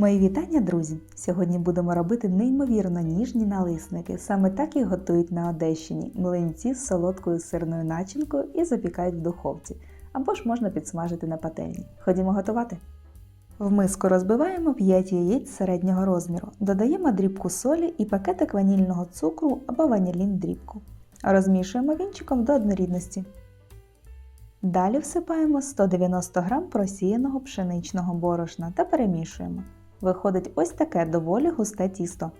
Мої вітання, друзі! Сьогодні будемо робити неймовірно ніжні налисники. Саме так їх готують на Одещині млинці з солодкою сирною начинкою і запікають в духовці, або ж можна підсмажити на пательні. Ходімо готувати. В миску розбиваємо 5 яєць середнього розміру, додаємо дрібку солі і пакетик ванільного цукру або ванілін дрібку. Розмішуємо вінчиком до однорідності. Далі всипаємо 190 г просіяного пшеничного борошна та перемішуємо. Виходить ось таке доволі густе тісто.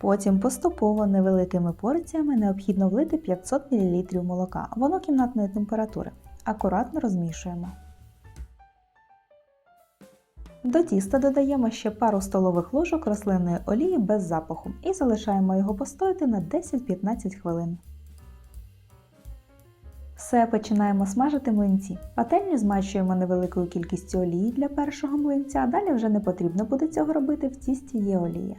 Потім поступово невеликими порціями необхідно влити 500 мл молока, воно кімнатної температури. Акуратно розмішуємо. До тіста додаємо ще пару столових ложок рослинної олії без запаху і залишаємо його постояти на 10-15 хвилин. Все починаємо смажити млинці. Пательню змащуємо невеликою кількістю олії для першого млинця, а далі вже не потрібно буде цього робити, в тісті є олія.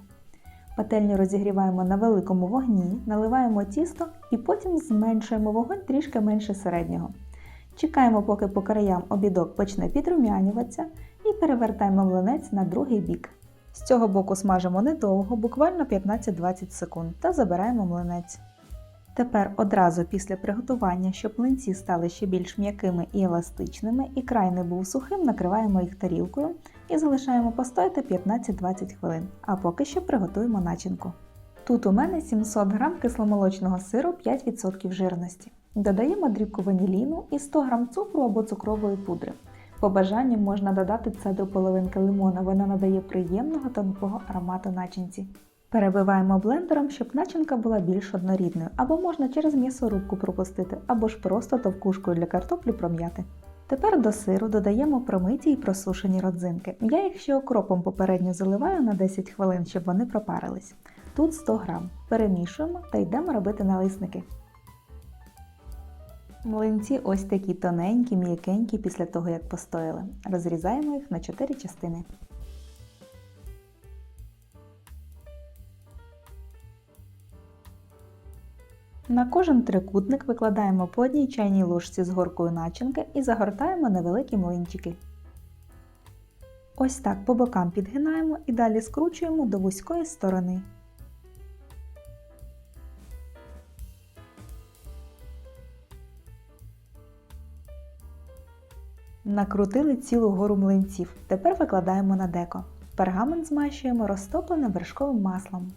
Пательню розігріваємо на великому вогні, наливаємо тісто і потім зменшуємо вогонь трішки менше середнього. Чекаємо, поки по краям обідок почне підрумянюватися, і перевертаємо млинець на другий бік. З цього боку смажимо недовго, буквально 15-20 секунд, та забираємо млинець. Тепер одразу після приготування, щоб млинці стали ще більш м'якими і еластичними, і край не був сухим, накриваємо їх тарілкою і залишаємо постояти 15-20 хвилин, а поки що приготуємо начинку. Тут у мене 700 г кисломолочного сиру 5% жирності. Додаємо дрібку ваніліну і 100 г цукру або цукрової пудри. По бажанню можна додати цедру половинки лимона, вона надає приємного тонкого аромату начинці. Перебиваємо блендером, щоб начинка була більш однорідною, або можна через м'ясорубку пропустити, або ж просто товкушкою для картоплі пром'яти. Тепер до сиру додаємо промиті і просушені родзинки. Я їх ще окропом попередньо заливаю на 10 хвилин, щоб вони пропарились. Тут 100 грам. Перемішуємо та йдемо робити налисники. Млинці ось такі тоненькі, м'якенькі після того, як постояли. Розрізаємо їх на 4 частини. На кожен трикутник викладаємо по одній чайній ложці з горкою начинки і загортаємо невеликі млинчики. Ось так по бокам підгинаємо і далі скручуємо до вузької сторони. Накрутили цілу гору млинців. Тепер викладаємо на деко. Пергамент змащуємо розтопленим вершковим маслом.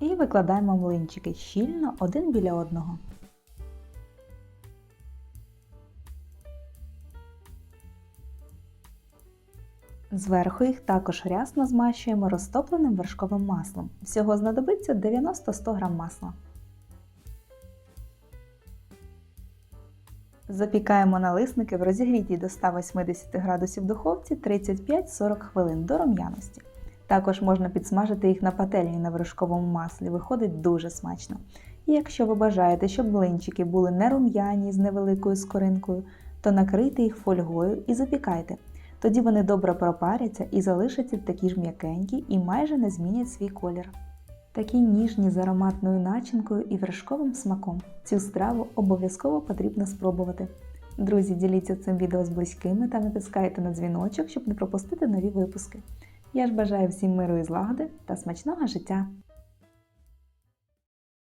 І викладаємо млинчики щільно один біля одного. Зверху їх також рясно змащуємо розтопленим вершковим маслом. Всього знадобиться 90-100 г масла. Запікаємо налисники в розігрітій до 180 градусів духовці 35-40 хвилин до рум'яності. Також можна підсмажити їх на пательні на вершковому маслі, виходить дуже смачно. І якщо ви бажаєте, щоб блинчики були не рум'яні з невеликою скоринкою, то накрийте їх фольгою і запікайте. Тоді вони добре пропаряться і залишаться такі ж м'якенькі і майже не змінять свій колір. Такі ніжні з ароматною начинкою і вершковим смаком. Цю страву обов'язково потрібно спробувати. Друзі, діліться цим відео з близькими та натискайте на дзвіночок, щоб не пропустити нові випуски. Я ж бажаю всім миру і злагоди та смачного життя!